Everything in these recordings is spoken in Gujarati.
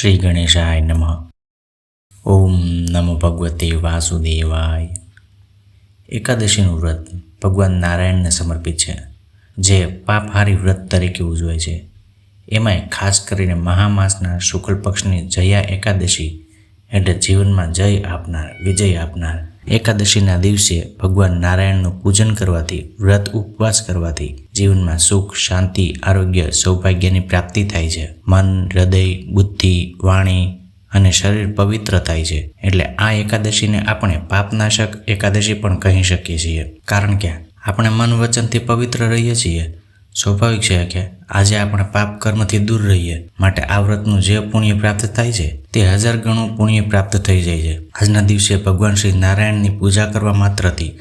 શ્રી ગણેશાય નમઃ. ઓમ નમો ભગવતે વાસુદેવાય. એકાદશીનું વ્રત ભગવાન નારાયણને સમર્પિત છે. જે પાપહારી વ્રત તરીકે ઉજવાય છે. એમાંય ખાસ કરીને મહામાસના શુક્લ પક્ષની જયા એકાદશી એટલે જીવનમાં જય આપનાર, વિજય આપનાર. એકાદશીના દિવસે ભગવાન નારાયણનું પૂજન કરવાથી, વ્રત ઉપવાસ કરવાથી જીવનમાં સુખ, શાંતિ, આરોગ્ય, સૌભાગ્યની પ્રાપ્તિ થાય છે. મન, હૃદય, બુદ્ધિ, વાણી અને શરીર પવિત્ર થાય છે. એટલે આ એકાદશીને આપણે પાપનાશક એકાદશી પણ કહી શકીએ છીએ. કારણ કે આપણે મન વચનથી પવિત્ર રહીએ છીએ. સ્વાભાવિક છે કે આજે આપણે પાપ કર્મથી દૂર રહીએ. માટે આ વ્રતનું જે પુણ્ય પ્રાપ્ત થાય છે, તે હજાર ગણું પુણ્ય પ્રાપ્ત થઈ જાય છે. આજના દિવસે ભગવાન શ્રી નારાયણની પૂજા કરવા માત્રથી,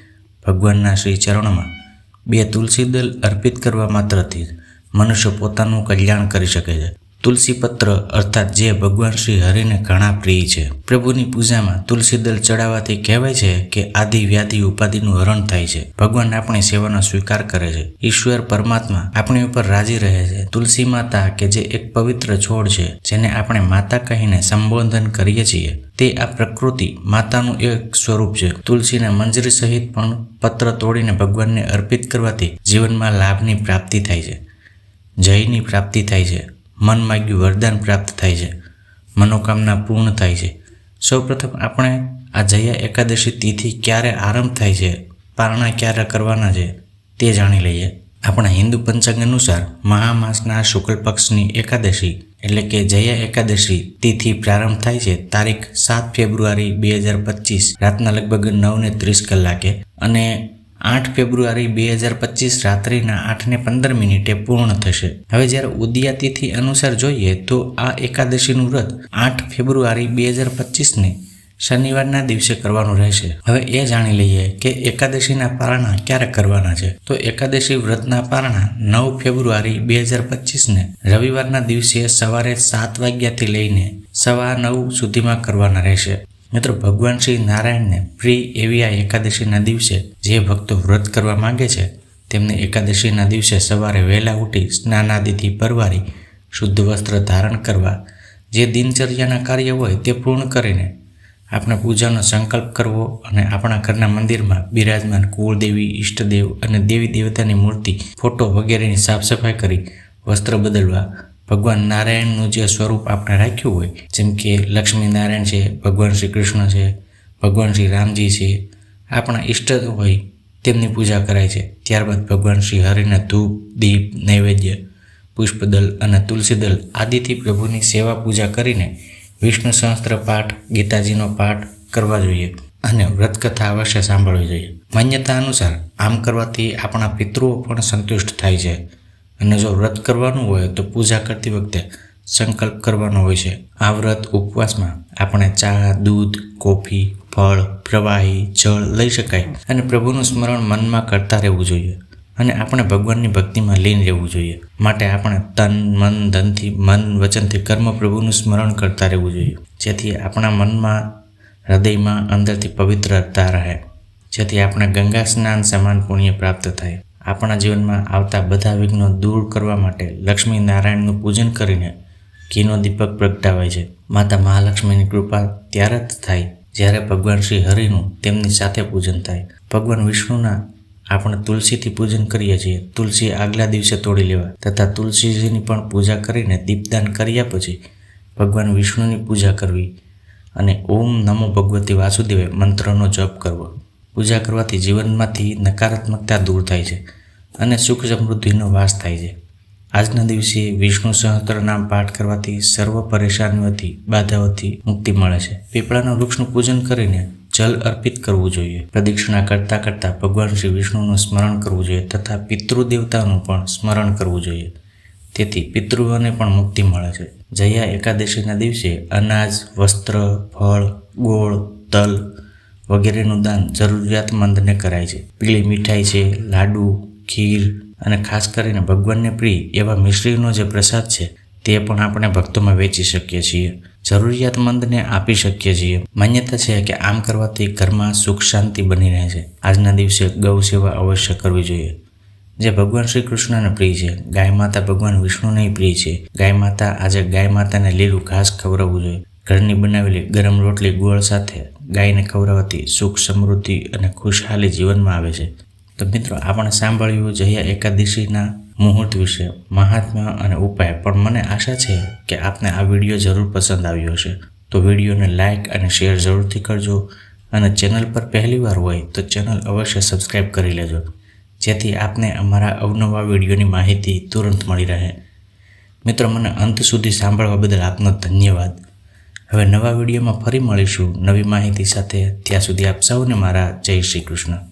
ભગવાનના શ્રી ચરણમાં બે તુલસી દલ અર્પિત કરવા માત્રથી મનુષ્ય પોતાનું કલ્યાણ કરી શકે છે. તુલસી પત્ર અર્થાત જે ભગવાન શ્રી હરિને ઘણા પ્રિય છે. પ્રભુની પૂજામાં તુલસી દળ ચડાવવાથી કહેવાય છે કે આદિ વ્યાધિ ઉપાધિનું હરણ થાય છે. ભગવાન આપણી સેવાનો સ્વીકાર કરે છે. ઈશ્વર પરમાત્મા આપણી ઉપર રાજી રહે છે. તુલસી માતા કે જે એક પવિત્ર છોડ છે, જેને આપણે માતા કહીને સંબોધન કરીએ છીએ, તે આ પ્રકૃતિ માતાનું એક સ્વરૂપ છે. તુલસીના મંજરી સહિત પણ પત્ર તોડીને ભગવાનને અર્પિત કરવાથી જીવનમાં લાભની પ્રાપ્તિ થાય છે. જયની પ્રાપ્તિ થાય છે. મન માગ્યું વરદાન પ્રાપ્ત થાય છે. મનોકામના પૂર્ણ થાય છે. સૌપ્રથમ આપણે આ જયા એકાદશી તિથિ ક્યારે આરંભ થાય છે, પારણા ક્યારે કરવાના છે, તે જાણી લઈએ. આપણા હિન્દુ પંચાંગ અનુસાર મહામાસના શુક્લ પક્ષની એકાદશી એટલે કે જયા એકાદશી તિથિ પ્રારંભ થાય છે તારીખ સાત ફેબ્રુઆરી બે હજાર પચીસ, રાતના લગભગ નવ ને ત્રીસ કલાકે. અને આઠ ફેબ્રુઆરી બે હજાર પચીસ રાત્રિના આઠને પંદર મિનિટે પૂર્ણ થશે. હવે જ્યારે ઉદયા તિથિ અનુસાર જોઈએ તો આ એકાદશીનું વ્રત આઠ ફેબ્રુઆરી બે હજાર પચીસને શનિવારના દિવસે કરવાનું રહેશે. હવે એ જાણી લઈએ કે એકાદશીના પારણા ક્યારે કરવાના છે. તો એકાદશી વ્રતના પારણા નવ ફેબ્રુઆરી બે હજાર પચીસને રવિવારના દિવસે સવારે સાત વાગ્યાથી લઈને સવા નવ સુધીમાં કરવાના રહેશે. મિત્રો, ભગવાન શ્રી નારાયણને પ્રિય એવી આ એકાદશીના દિવસે જે ભક્તો વ્રત કરવા માગે છે, તેમને એકાદશીના દિવસે સવારે વહેલા ઉઠી સ્નાનાદિથી પરવારી શુદ્ધ વસ્ત્ર ધારણ કરવા, જે દિનચર્યાના કાર્ય હોય તે પૂર્ણ કરીને આપણે પૂજાનો સંકલ્પ કરવો અને આપણા ઘરના મંદિરમાં બિરાજમાન કુળદેવી, ઈષ્ટદેવ અને દેવી દેવતાની મૂર્તિ, ફોટો વગેરેની સાફ સફાઈ કરી વસ્ત્ર બદલવા ભગવાન નારાયણનું જે સ્વરૂપ આપણે રાખ્યું હોય, જેમ કે લક્ષ્મી નારાયણ છે, ભગવાન શ્રી કૃષ્ણ છે, ભગવાન શ્રી રામજી છે, આપણા ઈષ્ટ હોય, તેમની પૂજા કરાય છે. ત્યારબાદ ભગવાન શ્રી હરિના ધૂપ, દીપ, નૈવેદ્ય, પુષ્પદલ અને તુલસીદલ આદિથી પ્રભુની સેવા પૂજા કરીને વિષ્ણુ સહસ્ત્ર પાઠ, ગીતાજીનો પાઠ કરવા જોઈએ અને વ્રતકથા અવશ્ય સાંભળવી જોઈએ. માન્યતા અનુસાર આમ કરવાથી આપણા પિતૃઓ પણ સંતુષ્ટ થાય છે. અને જો વ્રત કરવાનું હોય તો પૂજા કરતી વખતે સંકલ્પ કરવાનો હોય છે. આ વ્રત ઉપવાસમાં આપણે ચા, દૂધ, કોફી, ફળ, પ્રવાહી, જળ લઈ શકાય અને પ્રભુનું સ્મરણ મનમાં કરતા રહેવું જોઈએ અને આપણે ભગવાનની ભક્તિમાં લીન રહેવું જોઈએ. માટે આપણે તન, મન, ધનથી, મન વચનથી કર્મ પ્રભુનું સ્મરણ કરતા રહેવું જોઈએ. જેથી આપણા મનમાં, હૃદયમાં અંદરથી પવિત્રતા રહે. જેથી આપણે ગંગા સ્નાન સમાન પુણ્ય પ્રાપ્ત થાય. આપણા જીવનમાં આવતા બધા વિઘ્નો દૂર કરવા માટે લક્ષ્મી નારાયણનું પૂજન કરીને ઘીનો દીપક પ્રગટાવાય છે. માતા મહાલક્ષ્મીની કૃપા ત્યારે જ થાય જ્યારે ભગવાન શ્રી હરિનું તેમની સાથે પૂજન થાય. ભગવાન વિષ્ણુના આપણે તુલસીથી પૂજન કરીએ છીએ. તુલસી આગલા દિવસે તોડી લેવા તથા તુલસીજીની પણ પૂજા કરીને દીપદાન કર્યા પછી ભગવાન વિષ્ણુની પૂજા કરવી અને ઓમ નમો ભગવતી વાસુદેવે મંત્રનો જપ કરવો. પૂજા કરવાથી જીવનમાંથી નકારાત્મકતા દૂર થાય છે અને સુખ સમૃદ્ધિનો વાસ થાય છે. આજના દિવસે વિષ્ણુ સહસ્ત્ર નામ પાઠ કરવાથી સર્વ પરેશાનીઓથી, બાધાઓથી મુક્તિ મળે છે. પીપળાના વૃક્ષનું પૂજન કરીને જલ અર્પિત કરવું જોઈએ. પ્રદક્ષિણા કરતાં કરતાં ભગવાન શ્રી વિષ્ણુનું સ્મરણ કરવું જોઈએ તથા પિતૃદેવતાનું પણ સ્મરણ કરવું જોઈએ. તેથી પિતૃઓને પણ મુક્તિ મળે છે. જયા એકાદશીના દિવસે અનાજ, વસ્ત્ર, ફળ, ગોળ, તલ વગેરેનું દાન જરૂરિયાતમંદને કરાય છે. પીળી મીઠાઈ છે, લાડુ, ખીર અને ખાસ કરીને ભગવાનને પ્રિય એવા મિશ્રીનો જે પ્રસાદ છે, તે પણ આપણે ભક્તોમાં વેચી શકીએ છીએ. જરૂરિયાતમંદને આપી શકીએ છીએ. માન્યતા છે કે આમ કરવાથી ઘરમાં સુખ શાંતિ બની રહે છે. આજના દિવસે ગૌ સેવા અવશ્ય કરવી જોઈએ. જે ભગવાન શ્રી કૃષ્ણને પ્રિય છે, ગાય માતા ભગવાન વિષ્ણુને પ્રિય છે. ગાય માતા આજે ગાય માતાને લીલું ઘાસ ખવડાવવું જોઈએ. ઘરની બનાવેલી ગરમ રોટલી ગોળ સાથે ગાયને ખવડાવવાથી સુખ, સમૃદ્ધિ અને ખુશહાલી જીવનમાં આવે છે. તો મિત્રો આપણે સાંભળ્યું જયા એકાદશીના મુહૂર્ત વિશે મહાત્મા અને ઉપાય. પણ મને આશા છે કે આપને આ વીડિયો જરૂર પસંદ આવ્યો હશે. તો વિડીયોને લાઇક અને શેર જરૂરથી કરજો. અને ચેનલ પર પહેલીવાર હોય તો ચેનલ અવશ્ય સબસ્ક્રાઈબ કરી લેજો. જેથી આપને અમારા અવનવા વિડીયોની માહિતી તુરંત મળી રહે. મિત્રો, મને અંત સુધી સાંભળવા બદલ આપનો ધન્યવાદ. હવે નવા વિડીયોમાં ફરી મળીશું નવી માહિતી સાથે ત્યાં સુધી આપ સૌને મારા જય શ્રી કૃષ્ણ.